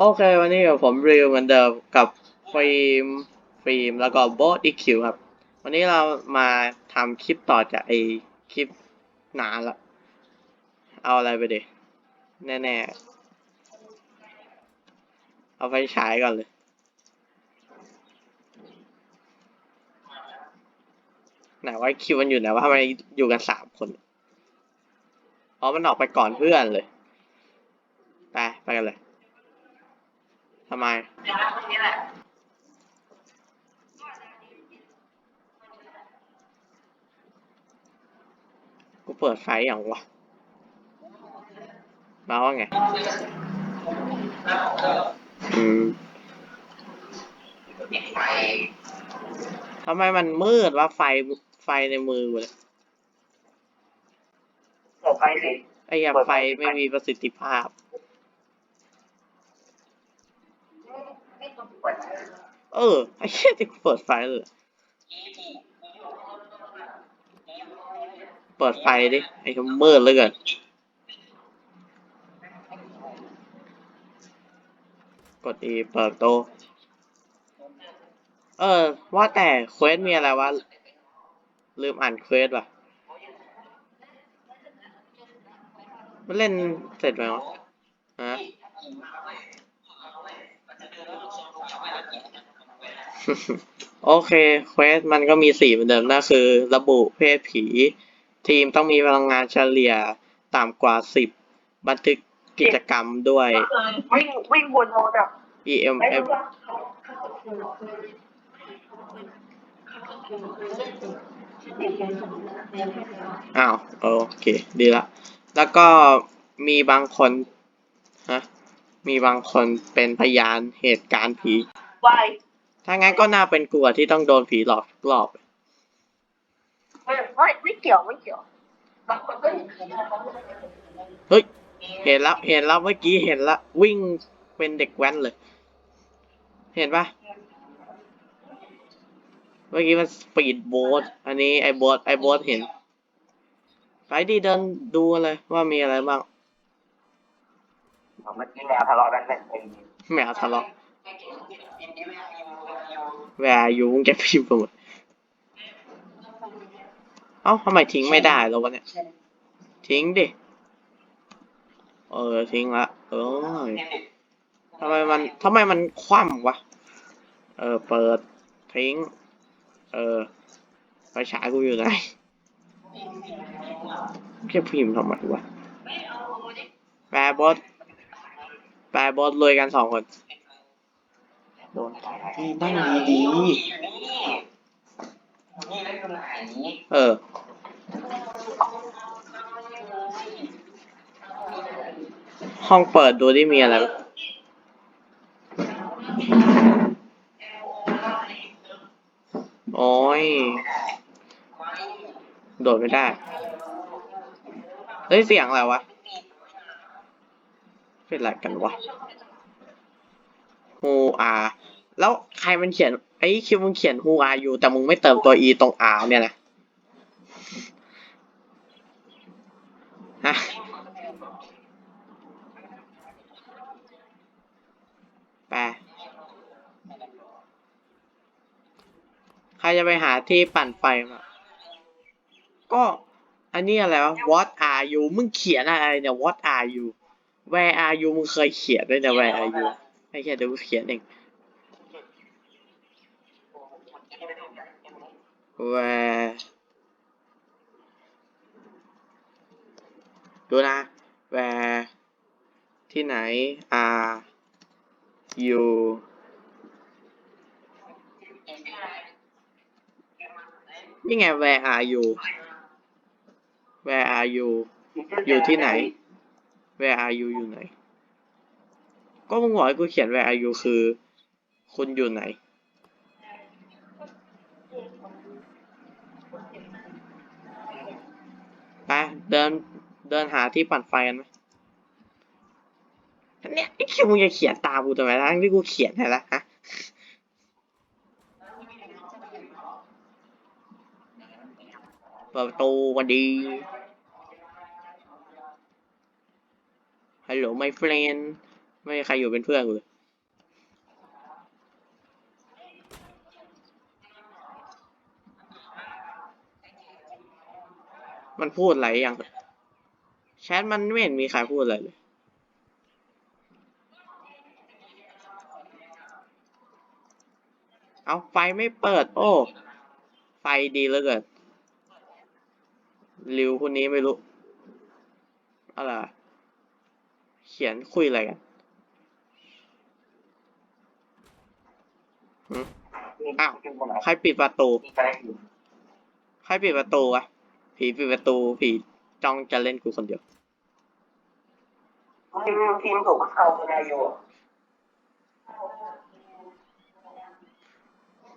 โอเค วันนี้ผมรีวิวเหมือนเดิมกับฟิล์มฟิล์มแล้วก็โบสอีคิวครับ วันนี้เรามาทำคลิปต่อจากไอคลิปนานละ เอาอะไรไปดิแน่ๆ เอาไฟฉายก่อนเลย ไหนว่าคิวมันอยู่ไหนว่าทำไมอยู่กันสามคน อ๋อ มันออกไปก่อนเพื่อนเลย ไป ไปกันเลย ทำไมกูเปิดไฟอย่างวะมาว่าไง อืมทำไมมันมืดวะไฟไฟในมือกูเลยเปิดไฟสิไอ้เหี้ยไฟไม่มีประสิทธิภาพ เออ ไอ้เหี้ยที่กูเปิดไฟเลยเปิดไฟดิ ไอ้คำมืดเลยเกินกด E เปิดโต เออ ว่าแต่เควสมีอะไรวะ ลืมอ่านเควสว่ะ มันเล่นเสร็จไหมวะฮะ โอเคเควสมันก็มีสี่เหมือนเดิมนะคือ ระบุเพศผี ทีมต้องมีพลังงานเฉลี่ยต่ำกว่าสิบบันทึกกิจกรรมด้วย วิ่งวิ่งวนโนดับ EMF อ้าว โอเค ดีละ แล้วก็มีบางคน ฮะ มีบางคนเป็นพยานเหตุการณ์ผีวาย ถ้างั้นก็น่าเป็นกลัวที่ต้องโดนผีหลอกทุกรอบไม่ไม่ไม่เกี่ยวไม่เกี่ยวบางคนก็เห็นผีนะเฮ้ย เห็นแล้วเห็นแล้วเมื่อกี้เห็นแล้ววิ่งเป็นเด็กแว้นเลย เห็นปะเมื่อกี้มันสปีดโบ๊ทอันนี้ไอ้โบ๊ทไอ้โบ๊ทเห็น ไปดิเดินดูเลยว่ามีอะไรบ้างเมื่อกี้แมวทะเลาะกันเป็นเป็นแมวทะเลาะ แวร์อยู่มึงแกพิมพ์ไปหมดเอ้าทำไมทิ้งไม่ได้แล้ววะเนี่ย ทิ้งดิ เออ ทิ้งละ เออทำไมมันทำไมมันคว่ำวะ เออ เปิด ทิ้ง เออไฟฉายกูอยู่ไหนแค่พิมพ์ทำไมวะแปรบอสแปรบอสรวยกันสองคน ดนนี่นั่งดีนี่ได้คนไหนๆเออ ห้องเปิดดูที่มีอะไรบ้างโอ้ย โดดไม่ได้ เฮ้ย เสียงอะไรวะ เป็นอะไรกันวะฮูอา แล้วใครมันเขียนไอ้คิวมึงเขียนฮูอาอยู่แต่มึงไม่เติมตัว e ตรง r เนี่ยนะฮะแปใครจะไปหาที่ปั่นไฟมาก็อันนี้อะไรวะ what are you มึงเขียนอะไรเนี่ย what are you where are you มึงเคยเขียนด้วยนะ where are you ไอ้แค่เดี๋ยวกูเขียนเอง where ดูนะ where ที่ไหน are you นี่ไง where are you where are you อยู่ที่ไหน where are you อยู่ไหน ก็มึงบอกให้กูเขียน where are you คือ คุณอยู่ไหน ไป เดินเดินหาที่ปั่นไฟกันไหมอันเนี่ยไอ้คิวมึงจะเขียนตามกูทำไมทั้งที่กูเขียนให้ล้วฮะเปิดประตูวันดี Hello my friend ไม่มีใครอยู่เป็นเพื่อนกูเลย มันพูดอะไรยังแชทมันไม่เห็นมีใครพูดอะไรเลยเอาไฟไม่เปิด โอ้ ไฟดีเหลือเกินริวคนนี้ไม่รู้อะไรเขียนคุยอะไรกันอ้าวใครปิดประตู ใครปิดประตูวะ ผีปิดประตูผีจ้องจะเล่นกูคนเดียวทีมทีมถูกเอาไปอยู่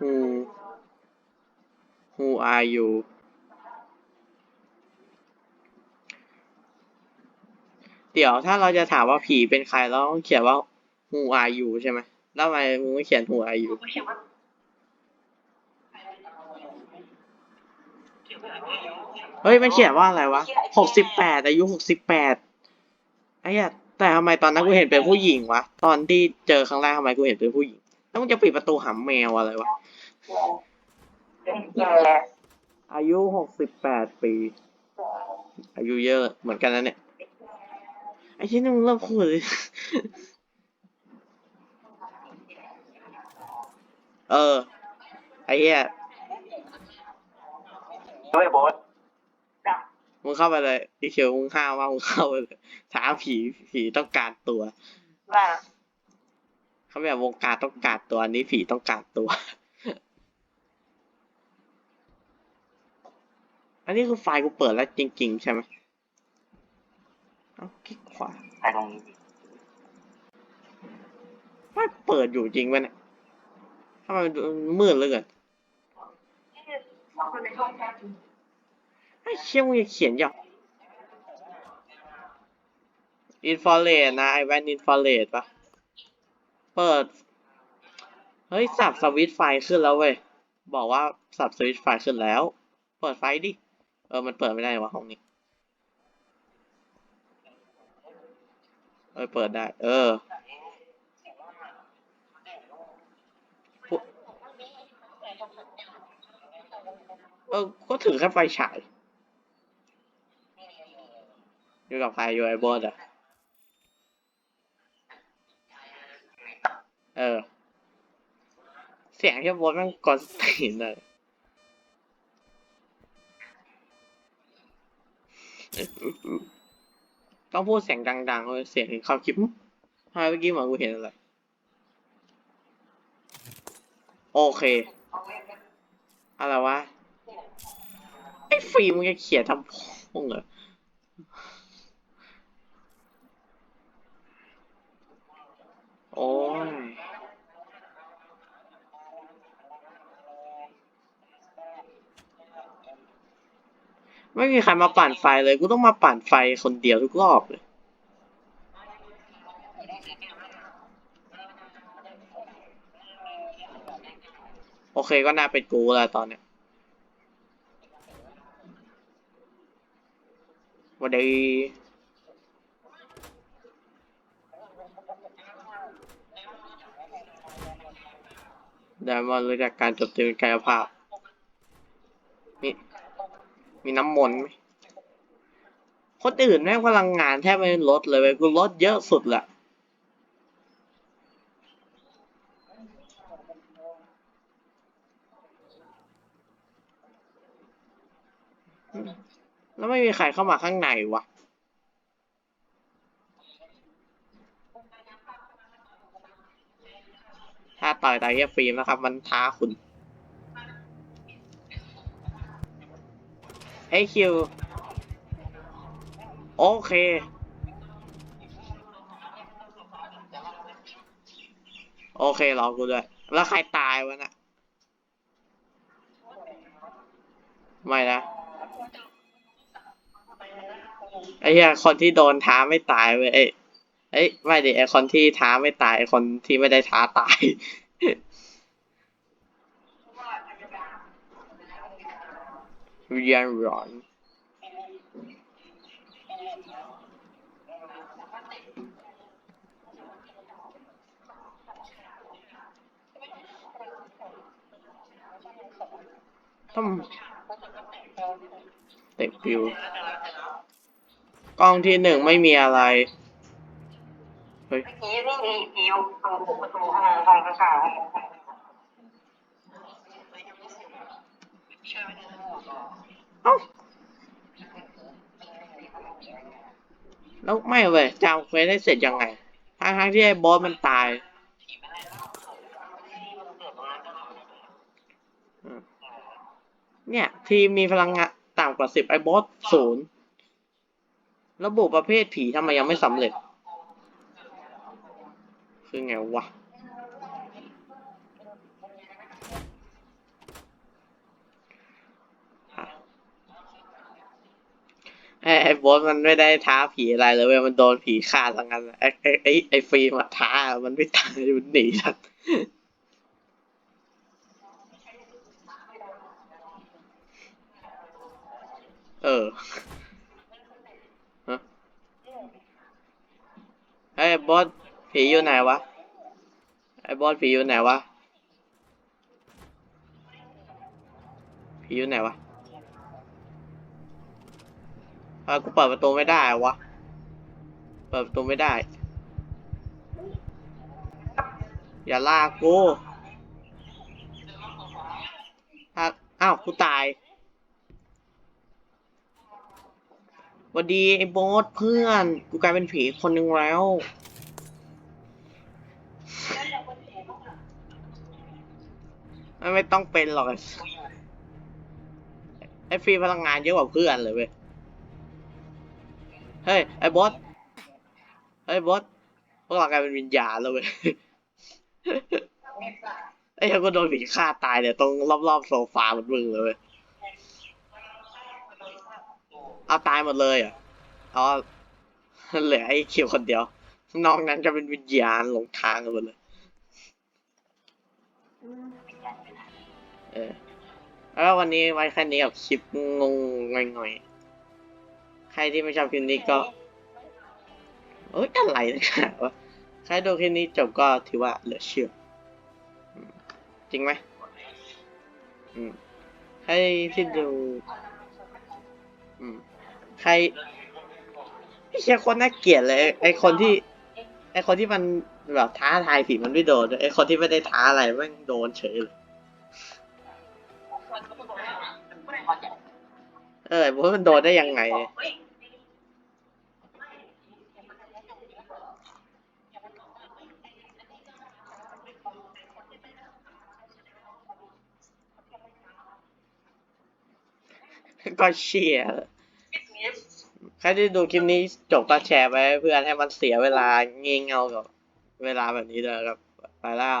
Who Who are you เดี๋ยวถ้าเราจะถามว่าผีเป็นใครเราต้องเขียนว่า Who are you ใช่ไหมแล้วทำไมมึงไม่เขียน Who are you เฮ้ยมันเขียนว่าอะไรวะหกสิบแปดอายุหกสิบแปดไอ้เหี้ยแต่ทำไมตอนนั้นกูเห็นเป็นผู้หญิงวะ ตอนที่เจอครั้งแรกทำไมกูเห็นเป็นผู้หญิง แล้วมึงจะปิดประตูหำแมวอะไรวะแย่อายุหกสิบแปดปี อายุเยอะเหมือนกันนะเนี่ย ไอ้ที่นี่มึงเริ่มพูดเลย เออ ไอ้เหี้ยด้วยบอส มึงเข้าไปเลยอีเขียวมึงห้าวว่ามึงเข้าไปเลยถามผีผีต้องการตัวว่าเขาแบบวงการต้องการตัวอันนี้ผีต้องการตัว อันนี้คือไฟล์กูเปิดแล้วจริง ๆ ใช่ไหมเอาคลิกขวาไปตรงนี้ไม่เปิดอยู่จริงไหมเนี่ยทำไมมันดูมืดเหลยเกินไอ้เชี่ยมึงจะเขียนหยอกอินฟ a เรดนะไอแวนอินฟ a เรดปะเปิด เฮ้ย สับสวิตไฟขึ้นแล้วเว้ย บอกว่าสับสวิตไฟขึ้นแล้ว เปิดไฟดิ เออ มันเปิดไม่ได้วะห้องนี้เออเปิดได้ เออเออ ก็ถือแค่ไฟฉาย อยู่กับใครอยู่ไอ้บอสอะเออ เสียงที่บอสมันกดตีนเลยต้องพูดเสียงดังๆเลยเสียงถึงความคิดทำไมเมื่อกี้เหมือนกูเห็นอะไร โอเค อะไรวะ ไอ้ฟิล์มมึงจะเขียนทำพงเหรอ โอ้ยไม่มีใครมาปั่นไฟเลย กูต้องมาปั่นไฟคนเดียวทุกรอบเลยโอเคก็น่าเป็นกูแล้วตอนเนี้ยวันดี ดมอนรู้จักการจดตีเป็นกายภาพ มีมีน้ำมนต์ไหมคนอื่นแม่งพลังงานแทบไม่ลดเลยเว้ยกูลดเยอะสุดแหละแล้วไม่มีใครเข้ามาข้างในวะาต่อยตายเฮียฟิล์มนะครับ มันท้าคุณเฮ้คิวโอเค โอเครอกูด้วย แล้วใครตายวะน่ะ ไม่นะไอ้เหี้ยคนที่โดนท้าไม่ตายเว้ย อ้ยไม่ดิไอคอนที่ท้าไม่ตายไอคอนที่ไม่ได้ท้าตาย เรียนร้อนต้องเต็กปิวกล้องที่หนึ่งไม่มีอะไร เฮ้ย เมื่อกี้นี่มีฟิวตรงประตูห้องห้องข้างๆห้องข้างเอ้า แล้วไม่เว้ยจำเควสได้เสร็จยังไงทั้งทั้งๆที่ไอ้บอสมันตายอืมเนี่ย ทีมมีพลังงานต่ำกว่าสิบไอ้บอสศูนย์ระบุประเภทผีทำไมยังไม่สำเร็จ คือไงวะ ไอ้ไอ้บอสมันไม่ได้ท้าผีอะไรเลยเว้ยมันโดนผีฆ่าทั้งนั้นไอ้ไอ้ไอ้ไอ้ฟิล์มอะท้า มันไม่ตายมันหนีทันเออฮะไอ้บอส ผีอยู่ไหนวะ ไอ้บอสผีอยู่ไหนวะ ผีอยู่ไหนวะอ่ากูเปิดประตูไม่ได้วะ เปิดประตูไม่ได้ อย่าลากกูถ้าอ้าวกูตายวันดีไอ้โบสเพื่อน กูกลายเป็นผีคนหนึ่งแล้ว ไม่ไม่ต้องเป็นหรอกไอ้ฟรีพลังงานเยอะกว่าเพื่อนเลยเว้ย เฮ้ย ไอ้บอส เฮ้ยบอสพวกเรากลายเป็นวิญญาณแล้วเว้ย ไอ้ยังก็โดนผีฆ่าตายเนี่ยตรงรอบๆโซฟาหมือนมึงเลยเว้ย เอาตายหมดเลยอะอ๋อเหลือไอ้คิวคนเดียวนอกนั้นก็เป็นวิญญาณหลงทางกันหมดเลย เออแล้ววันนี้ไว้แค่นี้กับคลิปงงๆงอยๆ ใครที่ไม่ชอบคลิปนี้ก็เอ้ยอะไรนะครับวะใครดูคลิปนี้จบก็ถือว่าเหลือเชื่อ จริงไหมอืมใครที่ดู อืมใครไม่ใช่คนน่าเกลียดเลย ไอคนที่ ไอคนที่มันแบบท้าทายผีมันไม่โดน ไอคนที่ไม่ได้ท้าอะไรแม่งโดนเฉยเลย เออเพราะมันโดนได้ยังไง ก็เชียร์ใครที่ดูคลิปนี้จบก็แชร์ไปเพื่อนให้มันเสียเวลาเงียเงากับเวลาแบบนี้เลยครับ ไปแล้ว